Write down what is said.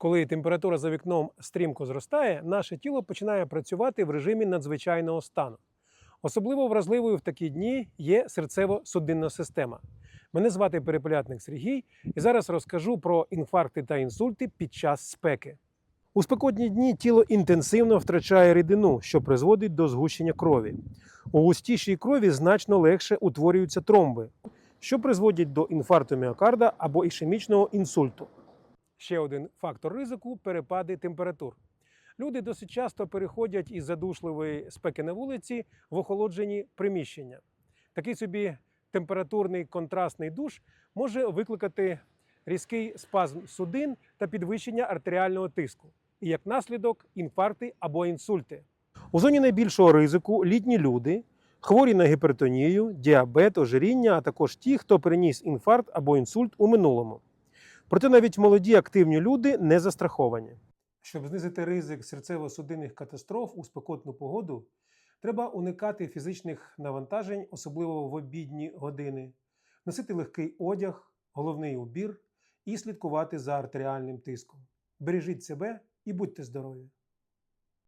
Коли температура за вікном стрімко зростає, наше тіло починає працювати в режимі надзвичайного стану. Особливо вразливою в такі дні є серцево-судинна система. Мене звати Перепелятник Сергій, і зараз розкажу про інфаркти та інсульти під час спеки. У спекотні дні тіло інтенсивно втрачає рідину, що призводить до згущення крові. У густішій крові значно легше утворюються тромби, що призводять до інфаркту міокарда або ішемічного інсульту. Ще один фактор ризику перепади температур. Люди досить часто переходять із задушливої спеки на вулиці в охолоджені приміщення. Такий собі температурний контрастний душ може викликати різкий спазм судин та підвищення артеріального тиску, і як наслідок інфаркти або інсульти. У зоні найбільшого ризику літні люди, хворі на гіпертонію, діабет, ожиріння, а також ті, хто переніс інфаркт або інсульт у минулому. Проте навіть молоді активні люди не застраховані. Щоб знизити ризик серцево-судинних катастроф у спекотну погоду, треба уникати фізичних навантажень, особливо в обідні години, носити легкий одяг, головний убір і слідкувати за артеріальним тиском. Бережіть себе і будьте здорові!